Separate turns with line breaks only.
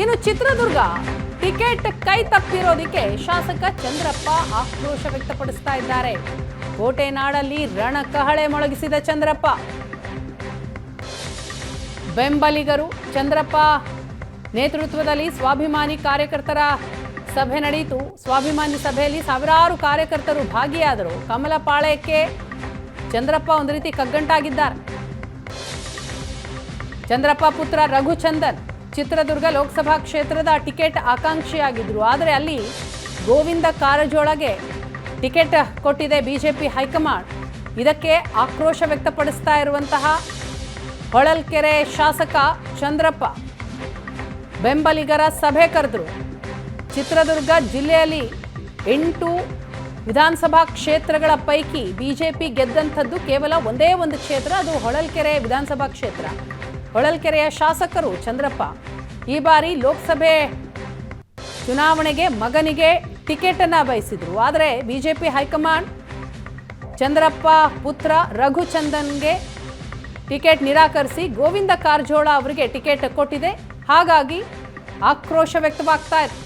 ಇನ್ನು ಚಿತ್ರದುರ್ಗ, ಟಿಕೆಟ್ ಕೈ ತಪ್ಪಿರೋದಕ್ಕೆ ಶಾಸಕ ಚಂದ್ರಪ್ಪ ಆಕ್ರೋಶ ವ್ಯಕ್ತಪಡಿಸ್ತಾ ಇದ್ದಾರೆ. ಕೋಟೆನಾಡಲ್ಲಿ ರಣಕಹಳೆ ಮೊಳಗಿಸಿದ ಚಂದ್ರಪ್ಪ. ಬೆಂಬಲಿಗರು, ಚಂದ್ರಪ್ಪ ನೇತೃತ್ವದಲ್ಲಿ ಸ್ವಾಭಿಮಾನಿ ಕಾರ್ಯಕರ್ತರ ಸಭೆ ನಡೆಯಿತು. ಸ್ವಾಭಿಮಾನಿ ಸಭೆಯಲ್ಲಿ ಸಾವಿರಾರು ಕಾರ್ಯಕರ್ತರು ಭಾಗಿಯಾದರು. ಕಮಲಪಾಳ್ಯಕ್ಕೆ ಚಂದ್ರಪ್ಪ ಒಂದು ರೀತಿ ಕಗ್ಗಂಟಾಗಿದ್ದಾರೆ. ಚಂದ್ರಪ್ಪ ಪುತ್ರ ರಘುಚಂದನ್ ಚಿತ್ರದುರ್ಗ ಲೋಕಸಭಾ ಕ್ಷೇತ್ರದ ಟಿಕೆಟ್ ಆಕಾಂಕ್ಷಿಯಾಗಿದ್ದರು ಆದರೆ ಅಲ್ಲಿ ಗೋವಿಂದ ಕಾರಜೋಳಗೆ ಟಿಕೆಟ್ ಕೊಟ್ಟಿದೆ ಬಿಜೆಪಿ ಹೈಕಮಾಂಡ್. ಇದಕ್ಕೆ ಆಕ್ರೋಶ ವ್ಯಕ್ತಪಡಿಸ್ತಾ ಇರುವಂತಹ ಹೊಳಲ್ಕೆರೆ ಶಾಸಕ ಚಂದ್ರಪ್ಪ ಬೆಂಬಲಿಗರ ಸಭೆ ಕರೆದರು. ಚಿತ್ರದುರ್ಗ ಜಿಲ್ಲೆಯಲ್ಲಿ ಎಂಟು ವಿಧಾನಸಭಾ ಕ್ಷೇತ್ರಗಳ ಪೈಕಿ ಬಿಜೆಪಿ ಗೆದ್ದಂಥದ್ದು ಕೇವಲ ಒಂದೇ ಒಂದು ಕ್ಷೇತ್ರ, ಅದು ಹೊಳಲ್ಕೆರೆ ವಿಧಾನಸಭಾ ಕ್ಷೇತ್ರ. ಹೊಳಲ್ಕೆರೆಯ ಶಾಸಕರು ಚಂದ್ರಪ್ಪ. ಈ ಬಾರಿ ಲೋಕಸಭೆ ಚುನಾವಣೆಗೆ ಮಗನಿಗೆ ಟಿಕೆಟ್ ಅನ್ನ ಬಯಸಿದ್ರು. ಆದರೆ ಬಿಜೆಪಿ ಹೈಕಮಾಂಡ್ ಚಂದ್ರಪ್ಪ ಪುತ್ರ ರಘುಚಂದನ್ಗೆ ಟಿಕೆಟ್ ನಿರಾಕರಿಸಿ ಗೋವಿಂದ ಕಾರಜೋಳ ಅವರಿಗೆ ಟಿಕೆಟ್ ಕೊಟ್ಟಿದೆ. ಹಾಗಾಗಿ ಆಕ್ರೋಶ ವ್ಯಕ್ತವಾಗ್ತಾ ಇದೆ